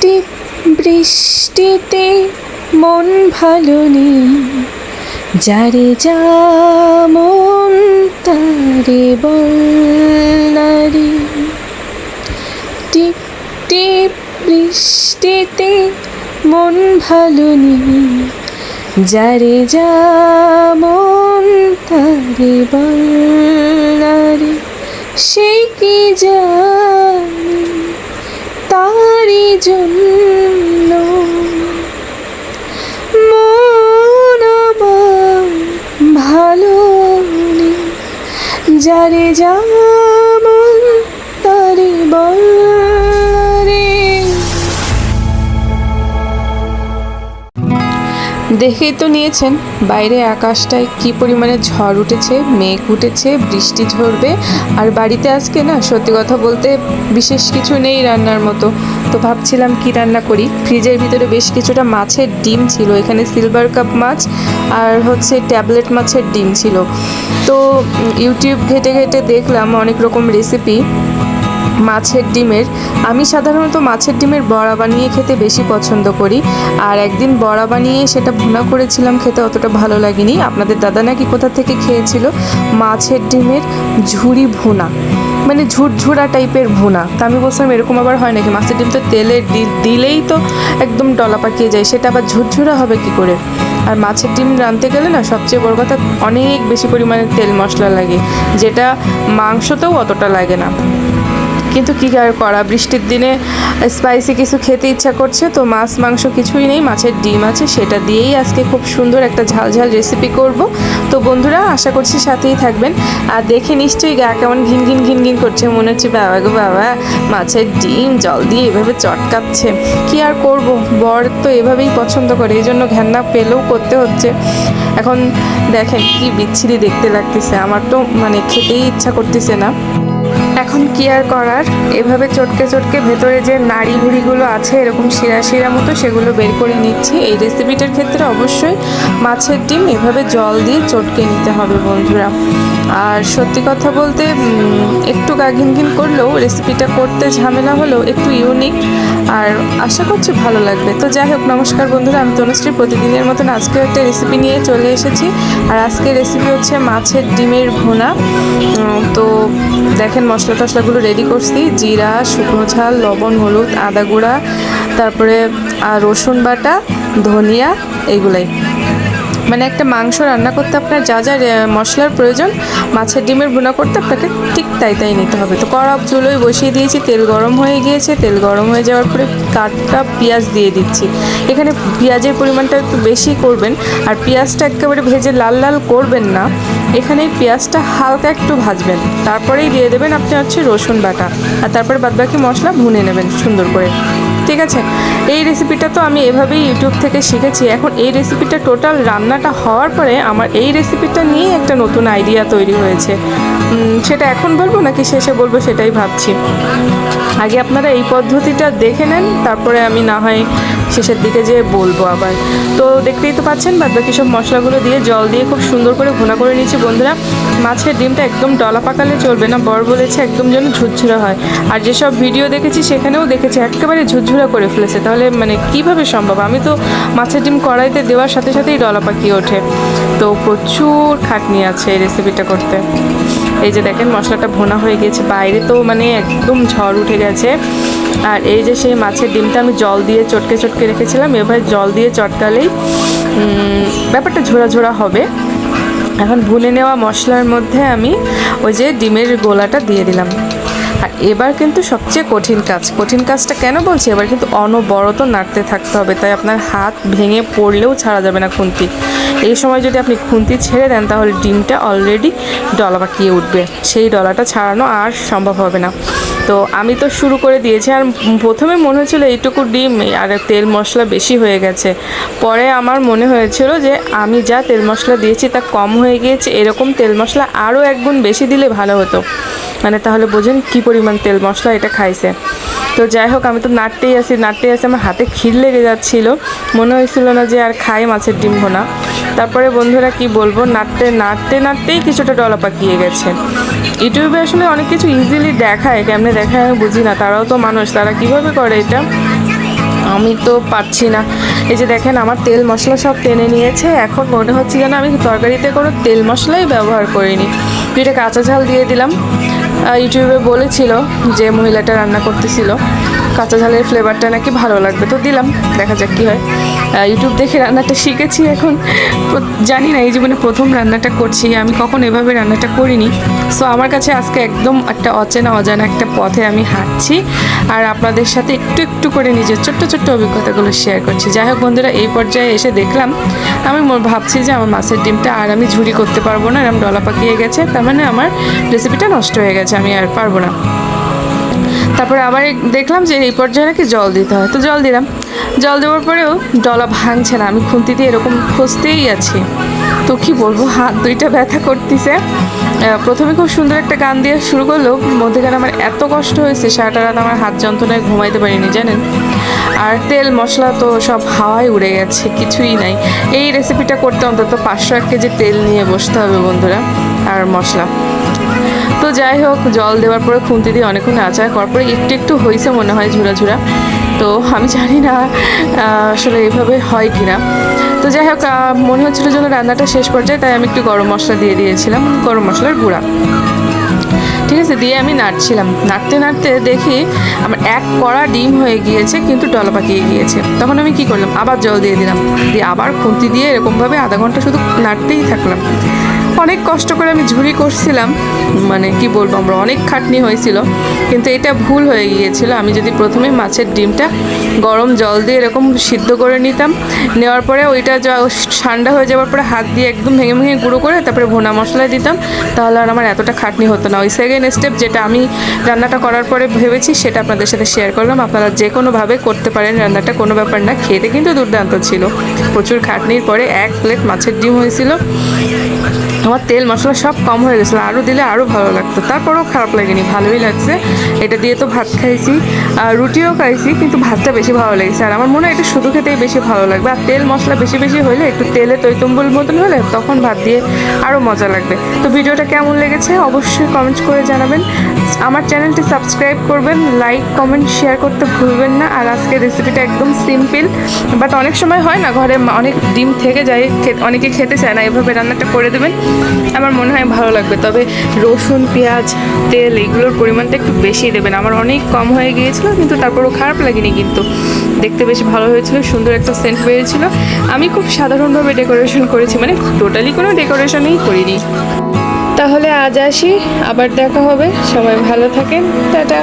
টিপ বৃষ্টিতে মন ভালো নেই। যারে যেমন তারে বল টিপ টিপ বৃষ্টিতে মন ভালো নেই। যারে যেমন তারে বল সে কি জানি? তারি জন্য মন ভালো যারে যেমন দেখেই তো নিয়েছেন। বাইরে আকাশটায় কি পরিমাণে ঝড় উঠেছে, মেঘ উঠেছে, বৃষ্টি ঝরবে। আর বাড়িতে আজকে না, সত্যি কথা বলতে বিশেষ কিছু নেই রান্নার মতো। তো ভাবছিলাম কি রান্না করি? ফ্রিজের ভিতরে বেশ কিছুটা মাছের ডিম ছিল। এখানে সিলভার কাপ মাছ আর হচ্ছে ট্যাবলেট মাছের ডিম ছিল। তো ইউটিউব ঘেটে ঘেটে দেখলাম অনেক রকম রেসিপি। মাছের ডিমের। আমি সাধারণত মাছের ডিমের বড়া বানিয়ে খেতে বেশি পছন্দ করি। আর একদিন বড়া বানিয়ে সেটা ভুনা করেছিলাম খেতে অতটা ভালো লাগেনি। আপনাদের দাদা নাকি কোথা থেকে খেয়েছিল? মাছের ডিমের ঝুড়ি ভুনা। মানে ঝুরঝুরা টাইপের ভুনা। তা আমি বলছিলাম, এরকম আবার হয় নাকি? মাছের ডিম তো তেলে দিলেই তো একদম ডলা পাকিয়ে যায়। সেটা আবার ঝুরঝুরা হবে কি করে? আর মাছের ডিম রাঁধতে গেলে না সবচেয়ে বড় কথা, অনেক বেশি পরিমাণে তেল মশলা লাগে। যেটা মাংসতেও অতটা লাগে না। কিন্তু কী আর করা? বৃষ্টির দিনে স্পাইসি কিছু খেতে ইচ্ছা করছে, তো মাছ, মাংস কিছুই নেই। মাছের ডিম আছে, সেটা দিয়েই আজকে খুব সুন্দর একটা ঝাল ঝাল রেসিপি করব। তো বন্ধুরা, আশা করছি সাথেই থাকবেন। আর দেখে নিশ্চয়ই গা কেমন ঘিন ঘিন ঘিন ঘিন করছে, মনে হচ্ছে, বাবা গো, বাবা, মাছের ডিম জল দিয়ে এভাবে চটকাচ্ছে। কি আর করব? বর তো এভাবেই পছন্দ করে এই জন্য ঘ্যান্না পেলেও করতে হচ্ছে। এখন দেখেন কি বিচ্ছিরি দেখতে লাগতেছে। আমার তো মানে খেতেই ইচ্ছা করতেছে না। এখন কি আর করার? এভাবে চটকে চটকে ভেতরে যে নাড়ি ভুড়িগুলো আছে, এরকম শিরা শিরা মতো সেগুলো বের করে নিচ্ছি। এই রেসিপিটার ক্ষেত্রে অবশ্যই মাছের ডিম এভাবে জল দিয়ে চটকে নিতে হবে বন্ধুরা। আর সত্যি কথা বলতে একটু গা ঘিন করলেও রেসিপিটা করতে ঝামেলা হলেও একটু ইউনিক আর আশা করছি ভালো লাগবে। তো যাই হোক, নমস্কার বন্ধুরা, আমি তনুশ্রী। প্রতিদিনের মতন আজকে একটা রেসিপি নিয়ে চলে এসেছি। আর আজকের রেসিপি হচ্ছে মাছের ডিমের ভুনা। তো দেখেন মশলা টশলাগুলো রেডি করছি। জিরা, শুকনো ঝাল, লবণ, হলুদ, আদা গুঁড়া, তারপরে আর রসুন বাটা, ধনিয়া, এইগুলাই। মানে একটা মাংস রান্না করতে আপনার যা যা মশলার প্রয়োজন, মাছের ডিমের ভুনা করতে আপনাকে ঠিক তাই তাই নিতে হবে। তো কড়া চুলোয় বসিয়ে দিয়েছি, তেল গরম হয়ে গিয়েছে, তেল গরম হয়ে যাওয়ার পরে কাঠটা পেঁয়াজ দিয়ে দিচ্ছি। এখানে পেঁয়াজের পরিমাণটা একটু বেশি করবেন, আর পেঁয়াজটা একেবারে ভেজে লাল লাল করবেন না। এখানে পেঁয়াজটা হালকা একটু ভাজবেন, তারপরেই দিয়ে দেবেন আপনি হচ্ছে রসুন বাটা, আর তারপরে বাদবাকি মশলা ভুনে নেবেন সুন্দর করে। ঠিক আছে? এই রেসিপিটা তো আমি এভাবেই ইউটিউব থেকে শিখেছি, এখন এই রেসিপিটা টোটাল রান্নাটা হওয়ার পরে আমার এই রেসিপিটা নিয়ে একটা নতুন আইডিয়া তৈরি হয়েছে। সেটা এখন বলব নাকি শেষে বলব সেটাই ভাবছি। আগে আপনারা এই পদ্ধতিটা দেখে নেন, তারপরে আমি না হয় শেষের দিকে যেয়ে বলব আবার। তো দেখতেই তো পাচ্ছেন বাদ বাকি সব মশলাগুলো দিয়ে জল দিয়ে খুব সুন্দর করে ভুনা করে নিচ্ছি বন্ধুরা। মাছের ডিমটা একদম ডলা পাকালে চলবে না, বর বলেছে একদম যেন ঝুরঝুরা হয়। আর যেসব ভিডিও দেখেছি সেখানেও দেখেছি একেবারে ঝুরঝুরা করে ফেলেছে। তাহলে মানে কীভাবে সম্ভব? আমি তো মাছের ডিম কড়াইতে দেওয়ার সাথে সাথেই ডলা পাকিয়ে ওঠে। তো প্রচুর খাটনি আছে এই রেসিপিটা করতে। এই যে দেখেন মশলাটা ভোনা হয়ে গেছে। বাইরে তো মানে একদম ঝড় উঠে গেছে। আর এই যে সেই মাছের ডিমটা আমি জল দিয়ে চটকে চটকে রেখেছিলাম, এবার জল দিয়ে চটকালেই ব্যাপারটা ঝোড়া ঝোড়া হবে। এখন ভুনে নেওয়া মশলার মধ্যে আমি ওই যে ডিমের গোলাটা দিয়ে দিলাম। আর এবার কিন্তু সবচেয়ে কঠিন কাজ, কঠিন কাজটা কেন বলছি? এবার কিন্তু অনবরত নাড়তে থাকতে হবে, তাই আপনার হাত ভেঙে পড়লেও ছাড়া যাবে না খুন্তি। এই সময় যদি আপনি খুন্তি ছেড়ে দেন, তাহলে ডিমটা অলরেডি ডলা পাকিয়ে উঠবে। সেই ডলাটা ছাড়ানো আর সম্ভব হবে না। তো আমি তো শুরু করে দিয়েছি আর প্রথমে মনে হচ্ছিল এইটুকু ডিম আর তেল মশলা বেশি হয়ে গেছে। পরে আমার মনে হয়েছিল যে আমি যা তেল মশলা দিয়েছি তা কম হয়ে গিয়েছে, এরকম তেল মশলা আরও একগুণ বেশি দিলে ভালো হতো। মানে তাহলে বোঝেন কী পরিমাণ তেল মশলা এটা খাইছে। তো যাই হোক, আমি তো নাড়তেই আসি নাড়তেই আসি আমার হাতে ক্ষীর লেগে যাচ্ছিল। মনে হয়েছিল না যে আর খাই মাছের ডিম ভোনা। তারপরে বন্ধুরা কি বলব, নাড়তে নাড়তে, নাড়তেই কিছুটা ডলা পাকিয়ে গেছে। ইউটিউবে আসলে অনেক কিছু ইজিলি দেখায়, কেমনে দেখায় আমি বুঝি না, তারাও তো মানুষ, তারা কীভাবে করে এটা? আমি তো পারছি না। এই যে দেখেন, আমার তেল মশলা সব টেনে নিয়েছে, এখন মনে হচ্ছে যেন আমি তরকারিতে কোনো তেল মশলাই ব্যবহার করিনি। দুইটা কাঁচা ঝাল দিয়ে দিলাম। ইউটিউবে বলেছিল যে মহিলাটা রান্না করতেছিল। কাঁচা ঝালের ফ্লেভারটা নাকি ভালো লাগবে। তো দিলাম, দেখা যাক কী হয়। ইউটিউব দেখে রান্নাটা শিখেছি এখন। জানি না, এই জীবনে প্রথম রান্নাটা করছি। আমি কখন এভাবে রান্নাটা করিনি। সো আমার কাছে আজকে একদম একটা অচেনা, অজানা একটা পথে আমি হাঁটছি। আর আপনাদের সাথে একটু একটু করে নিজের ছোট্ট ছোট্ট অভিজ্ঞতাগুলো শেয়ার করছি। যাই হোক বন্ধুরা, এই পর্যায়ে এসে দেখলাম, আমি ভাবছি যে আমার মাছের ডিমটা আর আমি ঝুড়ি করতে পারব না এরকম ডলা পাকিয়ে গেছে। তার মানে আমার রেসিপিটা নষ্ট হয়ে গেছে। আমি আর পারব না। তারপরে আবার দেখলাম যে এই পর্যায়ে নাকি জল দিতে হয়। তো জল দিলাম। জল দেওয়ার পরেও ডলা ভাঙছে না। আমি খুন্তি দিয়ে এরকম খুঁজতেই আছি। তো কী বলব, হাত দুইটা ব্যথা করতেছে। প্রথমে খুব সুন্দর একটা গান দিয়ে শুরু করলেও মধ্যেখানে আমার এত কষ্ট হয়েছে, সারাটা রাত আমার হাত যন্ত্রণায় ঘুমাইতে পারিনি, জানেন? আর তেল, মশলা তো সব হাওয়ায় উড়ে গেছে, কিছুই নাই। এই রেসিপিটা করতে অন্তত পাঁচশো এক কেজি তেল নিয়ে বসতে হবে বন্ধুরা, আর মশলা। তো যাই হোক, জল দেওয়ার পরে খুন্তি দিয়ে অনেকক্ষণ নাচার করার পরে একটু একটু হয়েছে মনে হয় ঝুরা ঝুরা। তো আমি জানি না আসলে এভাবে হয় কি না তো যাই হোক মনে হচ্ছিল যেন রান্নাটা শেষ পর্যায়ে, তাই আমি একটু গরম মশলা দিয়ে দিয়েছিলাম, গরম মশলার গুঁড়া। ঠিক আছে, দিয়ে আমি নাড়ছিলাম। নাড়তে নাড়তে দেখি আমার এক কড়া ডিম হয়ে গিয়েছে, কিন্তু ডলা পাকিয়ে গিয়েছে। তখন আমি কি করলাম? আবার জল দিয়ে দিলাম। দিয়ে আবার খুন্তি দিয়ে এরকমভাবে আধা ঘণ্টা শুধু নাড়তেই থাকলাম। অনেক কষ্ট করে আমি ঝুরি করছিলাম মানে কি বলব আমরা, অনেক খাটনি হয়েছিল, কিন্তু এটা ভুল হয়ে গিয়েছিল। আমি যদি প্রথমে মাছের ডিমটা গরম জল দিয়ে এরকম সিদ্ধ করে নিতাম, নেওয়ার পরে ওইটা ঠান্ডা হয়ে যাওয়ার পরে হাত দিয়ে একদম ভেঙে ভেঙে গুঁড়ো করে তারপরে ভুনা মশলা দিতাম, তাহলে আর আমার এতটা খাটনি হতো না। ওই সেকেন্ড স্টেপ যেটা আমি রান্নাটা করার পরে ভেবেছি, সেটা আপনাদের সাথে শেয়ার করলাম। আপনারা যে কোনোভাবে করতে পারেন রান্নাটা, কোনো ব্যাপার না। খেতে কিন্তু দুর্দান্ত ছিল। প্রচুর খাটনির পরে এক প্লেট মাছের ডিম হয়েছিল। আমার তেল মশলা সব কম হয়ে গেছিল, আরও দিলে আরও ভালো লাগতো। তারপরেও খারাপ লাগেনি, ভালোই লাগছে। এটা দিয়ে তো ভাত খাইছি, আর রুটিও খাইছি, কিন্তু ভাতটা বেশি ভালো লেগেছে। আর আমার মনে হয় এটা শুধু খেতেই বেশি ভালো লাগবে। আর তেল মশলা বেশি বেশি হলে, একটু তেলে তৈতম্বুল মতন হলে, তখন ভাত দিয়ে আরও মজা লাগবে। তো ভিডিওটা কেমন লেগেছে অবশ্যই কমেন্ট করে জানাবেন। আমার চ্যানেলটি সাবস্ক্রাইব করবেন লাইক কমেন্ট শেয়ার করতে ভুলবেন না। আর আজকের রেসিপিটা একদম সিম্পল বাট অনেক সময় হয় না, ঘরে অনেক ডিম থেকে যায় অনেকে খেতে চায় না, এভাবে রান্নাটা করে দেবেন। আমার মনে হয় ভালো লাগবে। তবে রসুন, পেঁয়াজ, তেল এগুলোর পরিমাণটা একটু বেশি দেবেন। আমার অনেক কম হয়ে গিয়েছিল, কিন্তু তারপরও খারাপ লাগেনি কিন্তু। দেখতে বেশ ভালো হয়েছিল, সুন্দর একটা সেন্ট বেরিয়েছিল। আমি খুব সাধারণভাবে ডেকোরেশন করেছি মানে টোটালি কোনো ডেকোরেশনই করিনি। তাহলে আজ আসি, আবার দেখা হবে। সবাই ভালো থাকেন, টাটা।